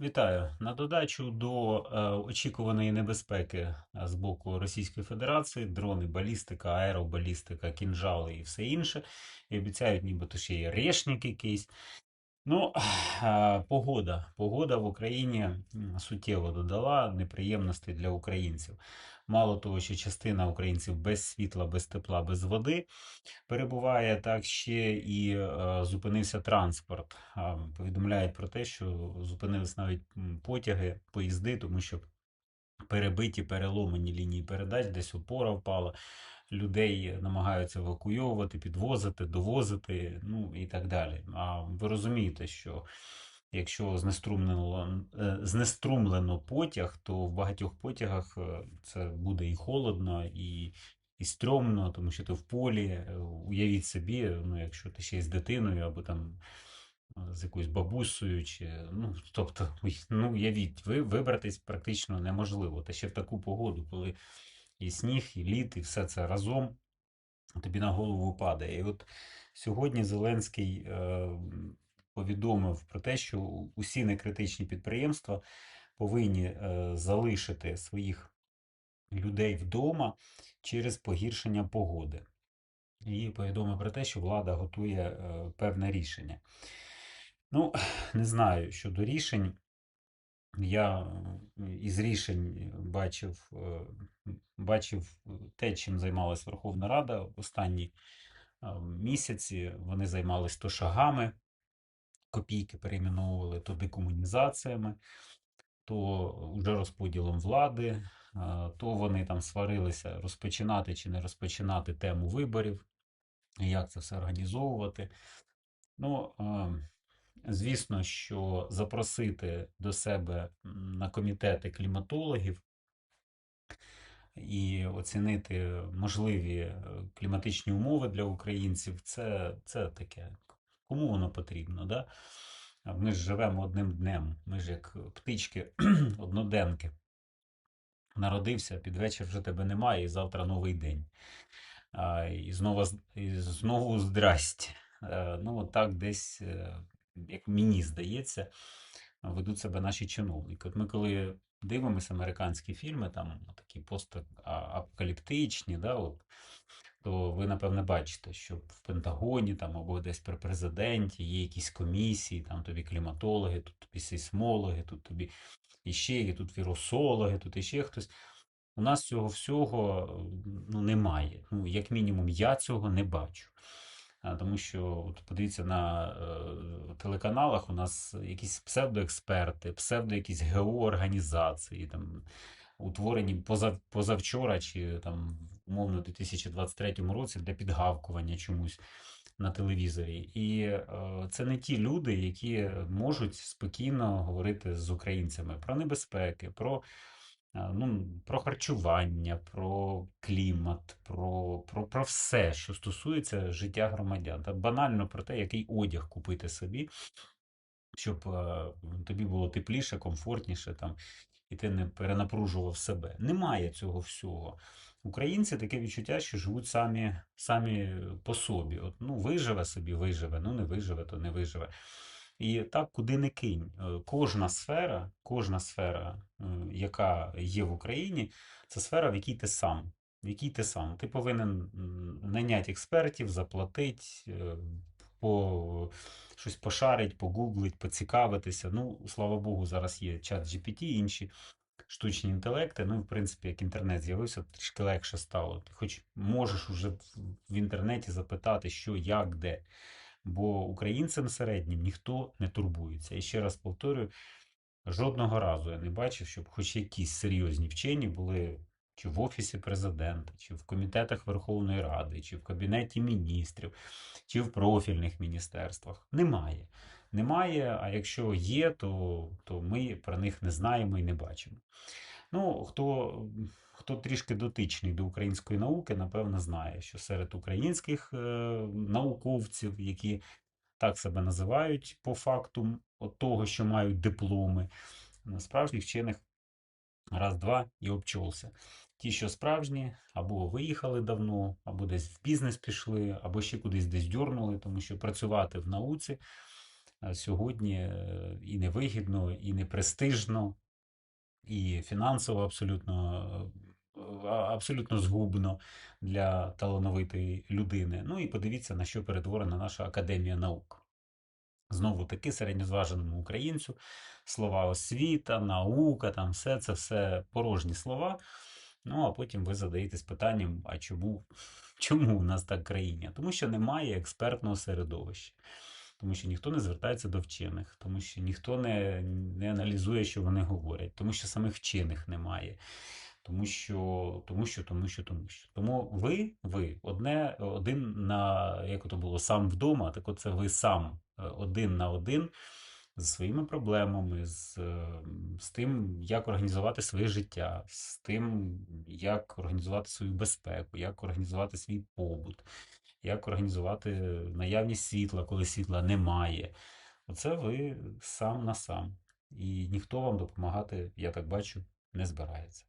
Вітаю. На додачу до е, очікуваної небезпеки е, з боку Російської Федерації, дрони, балістика, аеробалістика, кінжали і все інше. І обіцяють, нібито ще є решник якийсь. Ну, е, погода. Погода в Україні суттєво додала неприємності для українців. Мало того, що частина українців без світла, без тепла, без води перебуває, так ще і е, зупинився транспорт. Повідомляють про те, що зупинились навіть потяги, поїзди, тому що перебиті, переломані лінії передач, десь опора впала. Людей намагаються евакуйовувати, підвозити, довозити, ну і так далі. А ви розумієте, що якщо знеструмлено, е, знеструмлено потяг, то в багатьох потягах е, це буде і холодно, і і стрьомно, тому що ти в полі. Е, Уявіть собі, ну, якщо ти ще й з дитиною або там з якоюсь бабусею, чи, ну, тобто, ну, уявіть, ви вибратись практично неможливо. Та ще в таку погоду, коли і сніг, і лід, і все це разом тобі на голову падає. І от сьогодні Зеленський повідомив про те, що усі некритичні підприємства повинні е, залишити своїх людей вдома через погіршення погоди. І повідомив про те, що влада готує е, певне рішення. Ну, не знаю щодо рішень. Я е, із рішень бачив, бачив те, чим займалась Верховна Рада в останні місяці. Вони займались то шагами, копійки перейменовували, то декомунізаціями, то вже розподілом влади, е, то вони там сварилися розпочинати чи не розпочинати тему виборів, як це все організовувати. Ну, е, звісно, що запросити до себе на комітети кліматологів і оцінити можливі е, кліматичні умови для українців, це, це таке. Кому воно потрібно? Да? Ми ж живемо одним днем, ми ж як птички одноденки. Народився, під вечір вже тебе немає, і завтра новий день. А, І знову, і знову здрасте. Е, Ну, от так десь, е, як мені здається, ведуть себе наші чиновники. От ми коли дивимося американські фільми, там такі постапокаліптичні, да, от, то ви, напевне, бачите, що в Пентагоні там або десь при президенті є якісь комісії, там тобі кліматологи, тут тобі сейсмологи, тут тобі іще, і тут вірусологи, тут іще хтось. У нас цього всього ну, немає. Ну, як мінімум, я цього не бачу. Тому що от подивіться на е, телеканалах, у нас якісь псевдоексперти, псевдо якісь ГО-організації, утворені позав, позавчора чи там, умовно, у 2023 році для підгавкування чомусь на телевізорі. І е, це не ті люди, які можуть спокійно говорити з українцями про небезпеки, про ну, про харчування, про клімат, про про, про все, що стосується життя громадян. Та банально про те, який одяг купити собі, щоб е, тобі було тепліше, комфортніше там, і ти не перенапружував себе. Немає цього всього. Українці таке відчуття, що живуть самі самі по собі. От, Ну, виживе собі, виживе, ну не виживе, то не виживе. І так, куди не кинь, е, кожна сфера, кожна сфера, е, яка є в Україні, це сфера, в якій ти сам. В якій ти сам. Ти повинен найняти експертів, заплатити, е, по, щось пошарить, погуглить, поцікавитися. Ну, слава Богу, зараз є чат GPT інші штучні інтелекти. Ну, в принципі, як інтернет з'явився, трішки легше стало. Ти хоч можеш вже в інтернеті запитати, що, як, де бо українцям середнім ніхто не турбується. І ще раз повторюю, жодного разу я не бачив, щоб хоч якісь серйозні вчені були чи в Офісі президента, чи в комітетах Верховної Ради, чи в Кабінеті міністрів, чи в профільних міністерствах. Немає. Немає, а якщо є, то, то ми про них не знаємо і не бачимо. Ну, хто хто трішки дотичний до української науки, напевно, знає, що серед українських е, науковців, які так себе називають по факту от того, що мають дипломи, справжніх вчених раз-два і обчолся. Ті, що справжні, або виїхали давно, або десь в бізнес пішли, або ще кудись десь дьорнули, тому що працювати в науці е, сьогодні е, і невигідно, і не престижно, і фінансово абсолютно, е, абсолютно згубно для талановитої людини. Ну і подивіться, на що перетворена наша Академія наук. Знову таки середньозваженому українцю слова освіта, наука, там все це все порожні слова. Ну, а потім ви задаєтесь питанням: а чому, чому у нас так в країні? Тому що немає експертного середовища, тому що ніхто не звертається до вчених, тому що ніхто не, не аналізує, що вони говорять, тому що самих вчених немає. Тому що, тому що, тому що, тому що. Тому ви, ви одне, один на, як то було, сам вдома, так оце ви сам е, один на один з своїми проблемами, з, е, з тим, як організувати своє життя, з тим, як організувати свою безпеку, як організувати свій побут, як організувати наявність світла, коли світла немає. Оце ви сам на сам. І ніхто вам допомагати, я так бачу, не збирається.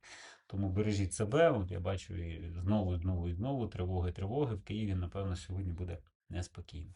Тому бережіть себе. От я бачу і знову, і знову, і знову тривоги, тривоги. В Києві, напевно, сьогодні буде неспокійно.